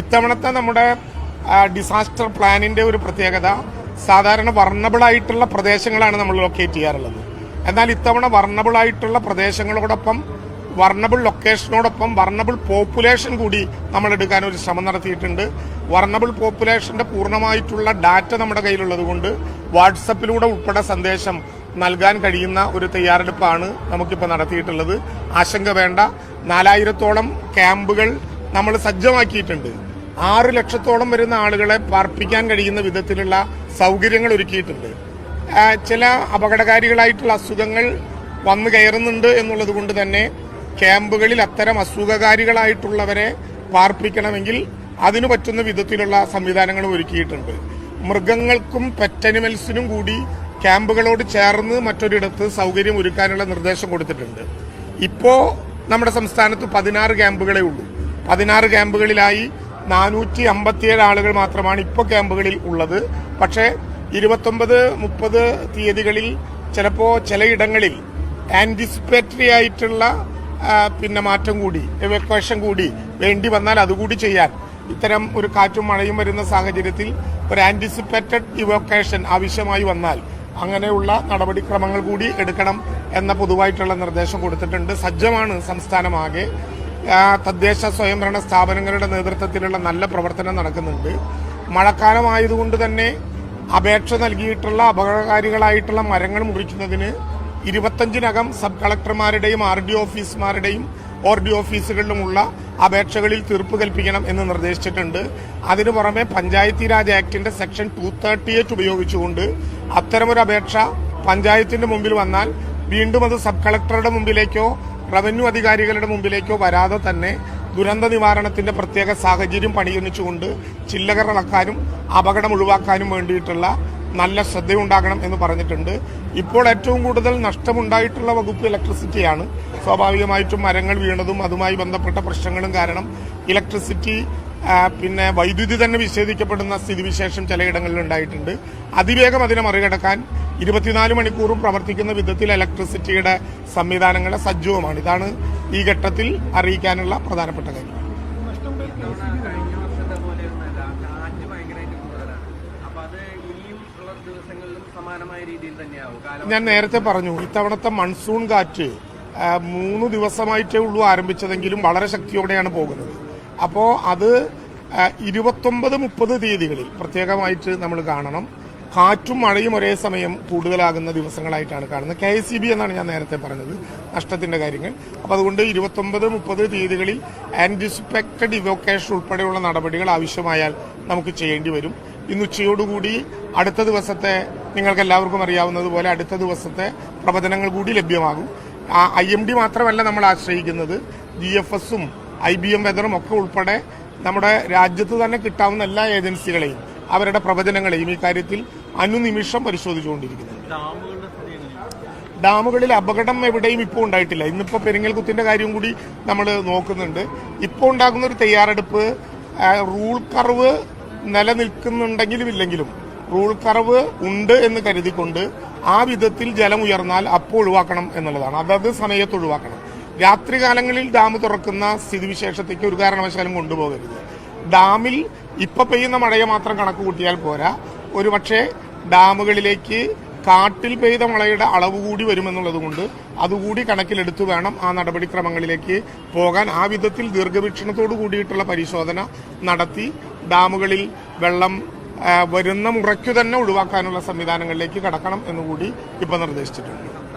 ഇത്തവണത്തെ നമ്മുടെ ഡിസാസ്റ്റർ പ്ലാനിന്റെ ഒരു പ്രത്യേകത സാധാരണ വർണബിൾ ആയിട്ടുള്ള പ്രദേശങ്ങളാണ് നമ്മൾ ലൊക്കേറ്റ് ചെയ്യാറുള്ളത്. എന്നാൽ ഇത്തവണ വർണബിൾ ആയിട്ടുള്ള പ്രദേശങ്ങളോടൊപ്പം വർണബിൾ ലൊക്കേഷനോടൊപ്പം വർണബിൾ പോപ്പുലേഷൻ കൂടി നമ്മൾ എടുക്കാൻ ഒരു ശ്രമം നടത്തിയിട്ടുണ്ട്. വർണബിൾ പോപ്പുലേഷന്റെ പൂർണമായിട്ടുള്ള ഡാറ്റ നമ്മുടെ കയ്യിലുള്ളത് കൊണ്ട് വാട്സപ്പിലൂടെ ഉൾപ്പെടെ സന്ദേശം നൽകാൻ കഴിയുന്ന ഒരു തയ്യാറെടുപ്പാണ് നമുക്കിപ്പോൾ നടത്തിയിട്ടുള്ളത്. ആശങ്ക വേണ്ട. നാലായിരത്തോളം ക്യാമ്പുകൾ നമ്മൾ സജ്ജമാക്കിയിട്ടുണ്ട്. ആറ് ലക്ഷത്തോളം വരുന്ന ആളുകളെ പാർപ്പിക്കാൻ കഴിയുന്ന വിധത്തിലുള്ള സൗകര്യങ്ങൾ ഒരുക്കിയിട്ടുണ്ട്. ചില അപകടകാരികളായിട്ടുള്ള അസുഖങ്ങൾ വന്നു കയറുന്നുണ്ട് എന്നുള്ളത് കൊണ്ട് തന്നെ ക്യാമ്പുകളിൽ അത്തരം അസുഖകാരികളായിട്ടുള്ളവരെ പാർപ്പിക്കണമെങ്കിൽ അതിനു പറ്റുന്ന വിധത്തിലുള്ള സംവിധാനങ്ങളും ഒരുക്കിയിട്ടുണ്ട്. മൃഗങ്ങൾക്കും പെറ്റനിമൽസിനും കൂടി ക്യാമ്പുകളോട് ചേർന്ന് മറ്റൊരിടത്ത് സൗകര്യം ഒരുക്കാനുള്ള നിർദ്ദേശം കൊടുത്തിട്ടുണ്ട്. ഇപ്പോൾ നമ്മുടെ സംസ്ഥാനത്ത് പതിനാറ് ക്യാമ്പുകളേ ഉള്ളൂ. പതിനാറ് ക്യാമ്പുകളിലായി നാനൂറ്റി അമ്പത്തിയേഴ് ആളുകൾ മാത്രമാണ് ഇപ്പോൾ ക്യാമ്പുകളിൽ ഉള്ളത്. പക്ഷേ ഇരുപത്തൊമ്പത് മുപ്പത് തീയതികളിൽ ചിലപ്പോൾ ചിലയിടങ്ങളിൽ ആന്റിസിപ്പേറ്ററി ആയിട്ടുള്ള പിന്നെ മാറ്റം കൂടി എവക്വേഷൻ കൂടി വേണ്ടി വന്നാൽ അതുകൂടി ചെയ്യാൻ ഇത്തരം ഒരു കാറ്റും മഴയും വരുന്ന സാഹചര്യത്തിൽ ഒരു ആന്റിസിപ്പേറ്റഡ് ഇവോക്കേഷൻ ആവശ്യമായി വന്നാൽ അങ്ങനെയുള്ള നടപടിക്രമങ്ങൾ കൂടി എടുക്കണം എന്ന പൊതുവായിട്ടുള്ള നിർദ്ദേശം കൊടുത്തിട്ടുണ്ട്. സജ്ജമാണ് സംസ്ഥാനമാകെ. തദ്ദേശ സ്വയംഭരണ സ്ഥാപനങ്ങളുടെ നേതൃത്വത്തിലുള്ള നല്ല പ്രവർത്തനം നടക്കുന്നുണ്ട്. മഴക്കാലമായതുകൊണ്ട് തന്നെ അപേക്ഷ നൽകിയിട്ടുള്ള അപകടകാരികളായിട്ടുള്ള മരങ്ങൾ മുറിക്കുന്നതിന് ഇരുപത്തഞ്ചിനകം സബ് കളക്ടർമാരുടെയും ആർ ഡി ഓഫീസുമാരുടെയും ഓർ ഡി ഓഫീസുകളിലുമുള്ള അപേക്ഷകളിൽ തീർപ്പ് കൽപ്പിക്കണം എന്ന് നിർദ്ദേശിച്ചിട്ടുണ്ട്. അതിനു പുറമെ പഞ്ചായത്തി രാജ് ആക്ടിന്റെ സെക്ഷൻ ടു തേർട്ടി എയ്റ്റ് ഉപയോഗിച്ചുകൊണ്ട് അത്തരമൊരു അപേക്ഷ പഞ്ചായത്തിന്റെ മുമ്പിൽ വന്നാൽ വീണ്ടും അത് സബ് കളക്ടറുടെ മുമ്പിലേക്കോ റവന്യൂ അധികാരികളുടെ മുമ്പിലേക്കോ വരാതെ തന്നെ ദുരന്ത നിവാരണത്തിന്റെ പ്രത്യേക സാഹചര്യം പണിയൊന്നിച്ചുകൊണ്ട് ചില്ലകർ ഇളക്കാനും അപകടം ഒഴിവാക്കാനും വേണ്ടിയിട്ടുള്ള നല്ല ശ്രദ്ധയുണ്ടാകണം എന്ന് പറഞ്ഞിട്ടുണ്ട്. ഇപ്പോൾ ഏറ്റവും കൂടുതൽ നഷ്ടമുണ്ടായിട്ടുള്ള വകുപ്പ് ഇലക്ട്രിസിറ്റിയാണ്. സ്വാഭാവികമായിട്ടും മരങ്ങൾ വീണതും അതുമായി ബന്ധപ്പെട്ട പ്രശ്നങ്ങളും കാരണം ഇലക്ട്രിസിറ്റി പിന്നെ വൈദ്യുതി തന്നെ വിച്ഛേദിക്കപ്പെടുന്ന സ്ഥിതിവിശേഷം ചിലയിടങ്ങളിൽ ഉണ്ടായിട്ടുണ്ട്. അതിവേഗം അതിനെ മറികടക്കാൻ ഇരുപത്തിനാല് മണിക്കൂറും പ്രവർത്തിക്കുന്ന വിധത്തിൽ ഇലക്ട്രിസിറ്റിയുടെ സംവിധാനങ്ങളെ സജ്ജവുമാണ്. ഇതാണ് ഈ ഘട്ടത്തിൽ അറിയിക്കാനുള്ള പ്രധാനപ്പെട്ട കാര്യം. ഞാൻ നേരത്തെ പറഞ്ഞു ഇത്തവണത്തെ മൺസൂൺ കാറ്റ് മൂന്ന് ദിവസമായിട്ടേ ഉള്ളൂ ആരംഭിച്ചതെങ്കിലും വളരെ ശക്തിയോടെയാണ് പോകുന്നത്. അപ്പോൾ അത് ഇരുപത്തൊമ്പത് മുപ്പത് തീയതികളിൽ പ്രത്യേകമായിട്ട് നമ്മൾ കാണണം. കാറ്റും മഴയും ഒരേ സമയം കൂടുതലാകുന്ന ദിവസങ്ങളായിട്ടാണ് കാണുന്നത്. കെ എസ് എന്നാണ് ഞാൻ നേരത്തെ പറഞ്ഞത് നഷ്ടത്തിന്റെ കാര്യങ്ങൾ. അപ്പോൾ അതുകൊണ്ട് ഇരുപത്തൊമ്പത് മുപ്പത് തീയതികളിൽ ആന്റിസിപ്പേറ്റഡ് ഇവോക്കേഷൻ ഉൾപ്പെടെയുള്ള നടപടികൾ ആവശ്യമായാൽ നമുക്ക് ചെയ്യേണ്ടി വരും. ഇന്ന് ഉച്ചയോടുകൂടി അടുത്ത ദിവസത്തെ നിങ്ങൾക്ക് എല്ലാവർക്കും അറിയാവുന്നതുപോലെ അടുത്ത ദിവസത്തെ പ്രവചനങ്ങൾ കൂടി ലഭ്യമാകും. ഐ എം ഡി മാത്രമല്ല നമ്മൾ ആശ്രയിക്കുന്നത് ജി എഫ് എസും ഐ ബി എം വെതറും ഒക്കെ ഉൾപ്പെടെ നമ്മുടെ രാജ്യത്ത് തന്നെ കിട്ടാവുന്ന എല്ലാ ഏജൻസികളെയും അവരുടെ പ്രവചനങ്ങളെയും. ഈ കാര്യത്തിൽ അനുനിമിഷം പരിശോധിച്ചുകൊണ്ടിരിക്കുന്നത്. ഡാമുകളിൽ അപകടം എവിടെയും ഇപ്പോൾ ഉണ്ടായിട്ടില്ല. ഇന്നിപ്പോൾ പെരിങ്ങൽകുത്തിന്റെ കാര്യം കൂടി നമ്മൾ നോക്കുന്നുണ്ട്. ഇപ്പോൾ ഉണ്ടാകുന്ന ഒരു തയ്യാറെടുപ്പ് റൂൾ കർവ് നിലനിൽക്കുന്നുണ്ടെങ്കിലും ഇല്ലെങ്കിലും റൂൾ കർവ് ഉണ്ട് എന്ന് കരുതിക്കൊണ്ട് ആ വിധത്തിൽ ജലം ഉയർന്നാൽ അപ്പോൾ ഒഴിവാക്കണം എന്നുള്ളതാണ്. അതത് സമയത്ത് ഒഴിവാക്കണം. രാത്രികാലങ്ങളിൽ ഡാം തുറക്കുന്ന സ്ഥിതിവിശേഷത്തേക്ക് ഒരു കാരണവശാലും കൊണ്ടുപോകരുത്. ഡാമിൽ ഇപ്പൊ പെയ്യുന്ന മഴയെ മാത്രം കണക്ക് കൂട്ടിയാൽ പോരാ. ഒരുപക്ഷെ ഡാമുകളിലേക്ക് കാട്ടിൽ പെയ്ത മഴയുടെ അളവ് കൂടി വരുമെന്നുള്ളത് കൊണ്ട് അതുകൂടി കണക്കിലെടുത്തു വേണം ആ നടപടിക്രമങ്ങളിലേക്ക് പോകാൻ. ആ വിധത്തിൽ ദീർഘവീക്ഷണത്തോടു കൂടിയിട്ടുള്ള പരിശോധന നടത്തി ഡാമുകളിൽ വെള്ളം വരുന്ന മുറയ്ക്കു തന്നെ ഒഴിവാക്കാനുള്ള സംവിധാനങ്ങളിലേക്ക് കടക്കണം എന്നുകൂടി ഇപ്പോൾ നിർദ്ദേശിച്ചിട്ടുണ്ട്.